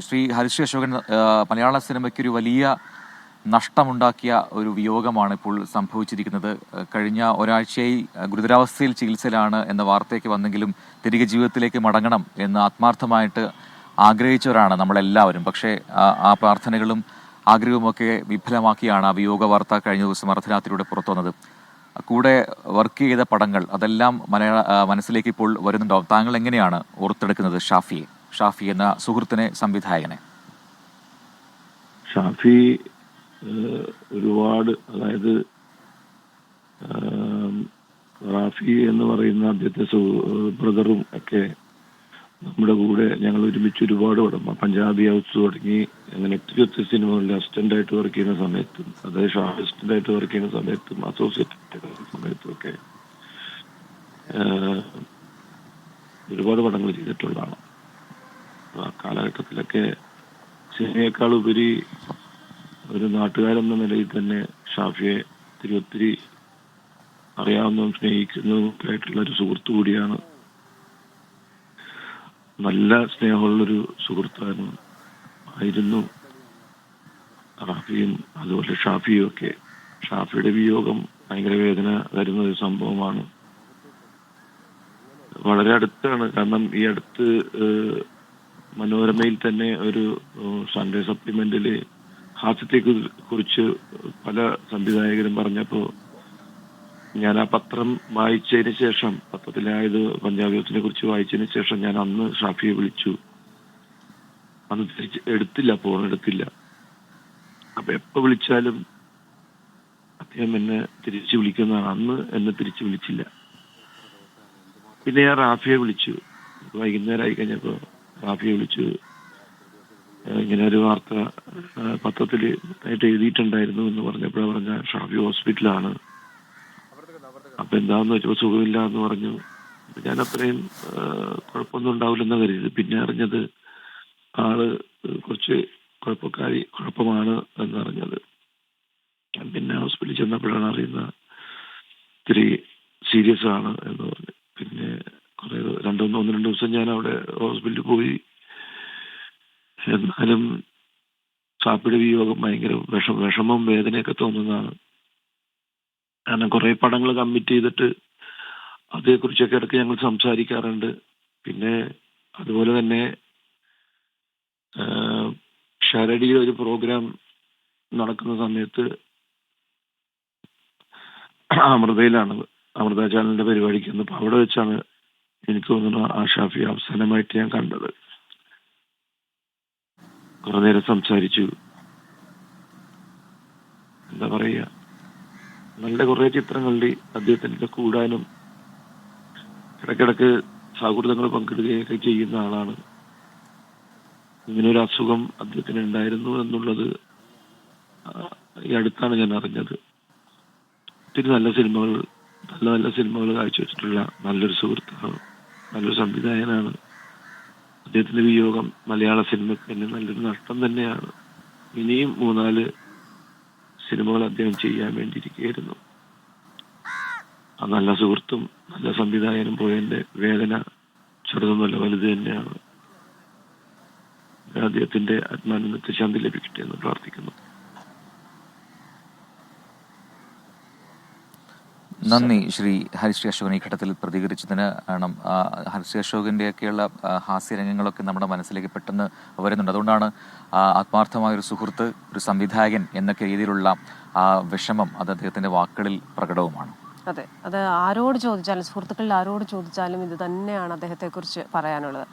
ശ്രീ ഹരിശ്രീ അശോകൻ മലയാള സിനിമയ്ക്ക് ഒരു വലിയ നഷ്ടമുണ്ടാക്കിയ ഒരു വിയോഗമാണ് ഇപ്പോൾ സംഭവിച്ചിരിക്കുന്നത്. കഴിഞ്ഞ ഒരാഴ്ചയായി ഗുരുതരാവസ്ഥയിൽ ചികിത്സയിലാണ് എന്ന വാർത്തയൊക്കെ വന്നെങ്കിലും തിരികെ ജീവിതത്തിലേക്ക് മടങ്ങണം എന്ന് ആത്മാർത്ഥമായിട്ട് ആഗ്രഹിച്ചവരാണ് നമ്മളെല്ലാവരും. പക്ഷേ ആ, ആ പ്രാർത്ഥനകളും ആഗ്രഹവുമൊക്കെ വിഫലമാക്കിയാണ് ആ വിയോഗ വാർത്ത കഴിഞ്ഞ ദിവസം അർദ്ധരാത്രിയുടെ പുറത്തു വന്നത്. കൂടെ വർക്ക് ചെയ്ത പടങ്ങൾ അതെല്ലാം മലയാള മനസ്സിലേക്ക് ഇപ്പോൾ വരുന്നുണ്ടാവും. താങ്കൾ എങ്ങനെയാണ് ഓർത്തെടുക്കുന്നത് ഷാഫിയെ? ഷാഫി എന്ന സുഹൃത്തിനെ സംവിധായകനെ. ഷാഫി ഒരുപാട് അതായത് റാഫി എന്ന് പറയുന്ന അദ്ദേഹത്തെ ബ്രദറും ഒക്കെ നമ്മുടെ കൂടെ ഞങ്ങൾ ഒരുമിച്ച് ഒരുപാട് പടം പഞ്ചാബി ഹൗസ് തുടങ്ങി അങ്ങനെ ഒത്തിരി ഒത്തിരി സിനിമകളിൽ അസിസ്റ്റന്റ് ആയിട്ട് വർക്ക് ചെയ്യുന്ന സമയത്തും അതായത് ഷാഫി അസിസ്റ്റന്റ് ആയിട്ട് വർക്ക് ചെയ്യുന്ന സമയത്തും അസോസിയേറ്റ് സമയത്തും ഒക്കെ ഒരുപാട് പടങ്ങൾ ചെയ്തിട്ടുള്ളതാണ്. ആ കാലഘട്ടത്തിലൊക്കെ സിനിമയേക്കാൾ ഉപരി ഒരു നാട്ടുകാരെന്ന നിലയിൽ തന്നെ ഷാഫിയെ ഒത്തിരി ഒത്തിരി അറിയാവുന്നതും സ്നേഹിക്കുന്നതും ഒക്കെ ആയിട്ടുള്ള ഒരു സുഹൃത്തു കൂടിയാണ്. നല്ല സ്നേഹമുള്ളൊരു സുഹൃത്തായിരുന്നു. ആയിരുന്നു റാഫിയും അതുപോലെ ഷാഫിയും ഒക്കെ. ഷാഫിയുടെ വിയോഗം ഭയങ്കര വേദന തരുന്ന ഒരു സംഭവമാണ്. വളരെ അടുത്താണ്. കാരണം ഈ അടുത്ത് മനോരമയിൽ തന്നെ ഒരു സൺഡേ സപ്ലിമെന്റിൽ ഹാസ്യത്തെ കുറിച്ച് പല സംവിധായകരും പറഞ്ഞപ്പോ ഞാൻ ആ പത്രം വായിച്ചതിന് ശേഷം പത്രത്തിലായത് പഞ്ചാബ് യൂത്തിനെ കുറിച്ച് വായിച്ചതിന് ശേഷം ഞാൻ അന്ന് ഷാഫിയെ വിളിച്ചു. അന്ന് തിരിച്ച് എടുത്തില്ല ഫോൺ എടുത്തില്ല. അപ്പൊ എപ്പോ വിളിച്ചാലും അദ്ദേഹം എന്നെ തിരിച്ചു വിളിക്കുന്നതാണ്. അന്ന് എന്നെ തിരിച്ചു വിളിച്ചില്ല. പിന്നെ ഞാൻ റാഫിയെ വിളിച്ചു. വൈകുന്നേരം ആയി കഴിഞ്ഞപ്പോ റാഫിയെ വിളിച്ച് ഇങ്ങനെ ഒരു വാർത്ത പത്രത്തിൽ ആയിട്ട് എഴുതിയിട്ടുണ്ടായിരുന്നു എന്ന് പറഞ്ഞപ്പോഴാണ് പറഞ്ഞ ഷാഫി ഹോസ്പിറ്റലാണ്. അപ്പൊ എന്താന്ന് വെച്ചപ്പോ സുഖമില്ല എന്ന് പറഞ്ഞു. ഞാൻ അത്രയും കുഴപ്പമൊന്നും ഉണ്ടാവില്ലെന്ന് കരുതി പിന്നെ അറിഞ്ഞത് ആൾ കുറച്ച് കുഴപ്പക്കാരി കുഴപ്പമാണ് എന്നറിഞ്ഞത്. പിന്നെ ഹോസ്പിറ്റലിൽ ചെന്നപ്പോഴാണ് അറിയുന്നത് ഇത്തിരി സീരിയസ് ആണ് എന്ന് രണ്ടൊന്ന് ഒന്ന് രണ്ട് ദിവസം ഞാൻ അവിടെ ഹോസ്പിറ്റലിൽ പോയി. എന്നാലും സാപ്പിയുടെ വിയോഗം ഭയങ്കര വിഷ വിഷമം വേദനയൊക്കെ തോന്നുന്നതാണ്. കാരണം കുറെ പടങ്ങൾ കമ്മിറ്റ് ചെയ്തിട്ട് അതേക്കുറിച്ചൊക്കെ ഇടയ്ക്ക് ഞങ്ങൾ സംസാരിക്കാറുണ്ട്. പിന്നെ അതുപോലെ തന്നെ ഷരടിയിൽ ഒരു പ്രോഗ്രാം നടക്കുന്ന സമയത്ത് അമൃതയിലാണ് അമൃത ചാനലിന്റെ പരിപാടിക്ക് വന്നപ്പോൾ അവിടെ വെച്ചാണ് എനിക്ക് തോന്നുന്നു ആ ഷാഫി അവസാനമായിട്ട് ഞാൻ കണ്ടത്. കുറെ നേരം സംസാരിച്ചു. എന്താ പറയുക? നല്ല കുറേ ചിത്രങ്ങളിൽ അദ്ദേഹത്തിന്റെ കൂടാനും ഇടയ്ക്കിടയ്ക്ക് സൗഹൃദങ്ങൾ പങ്കിടുകയൊക്കെ ചെയ്യുന്ന ആളാണ്. ഇങ്ങനെ ഒരു അസുഖം അദ്ദേഹത്തിന് ഉണ്ടായിരുന്നു എന്നുള്ളത് ഈ അടുത്താണ് ഞാൻ അറിഞ്ഞത്. ഒത്തിരി നല്ല സിനിമകൾ നല്ല നല്ല സിനിമകൾ കാഴ്ചവെച്ചിട്ടുള്ള നല്ലൊരു സുഹൃത്താണ്. നല്ലൊരു സംവിധായകനാണ്. അദ്ദേഹത്തിന്റെ വിയോഗം മലയാള സിനിമയ്ക്ക് തന്നെ നല്ലൊരു നഷ്ടം തന്നെയാണ്. ഇനിയും മൂന്നാൽ സിനിമകൾ അദ്ദേഹം ചെയ്യാൻ വേണ്ടിയിരിക്കുകയായിരുന്നു. ആ നല്ല സുഹൃത്തും നല്ല സംവിധായകനും പോയതിന്റെ വേദന ചെറുതൊന്നുമല്ല വലുത് തന്നെയാണ്. അദ്ദേഹത്തിന്റെ ആത്മാനന്ദത്തെ ശാന്തി ലഭിക്കട്ടെ എന്ന് പ്രാർത്ഥിക്കുന്നു. നന്ദി. ശ്രീ ഹരിശ്രീ അശോകൻ ഈ ഘട്ടത്തിൽ പ്രതികരിച്ചതിന് കാരണം ഹരിശ്രീ അശോകന്റെയൊക്കെയുള്ള ഹാസ്യരംഗങ്ങളൊക്കെ നമ്മുടെ മനസ്സിലേക്ക് പെട്ടെന്ന് വരുന്നുണ്ട്. അതുകൊണ്ടാണ് ആത്മാർത്ഥമായ ഒരു സുഹൃത്ത് ഒരു സംവിധായകൻ എന്നൊക്കെ രീതിയിലുള്ള ആ വിഷമം അത് അദ്ദേഹത്തിന്റെ വാക്കുകളിൽ പ്രകടവുമാണ്. അതെ. അത് ആരോട് ചോദിച്ചാലും സുഹൃത്തുക്കളിൽ ആരോട് ചോദിച്ചാലും ഇത് തന്നെയാണ് അദ്ദേഹത്തെക്കുറിച്ച് പറയാനുള്ളത്.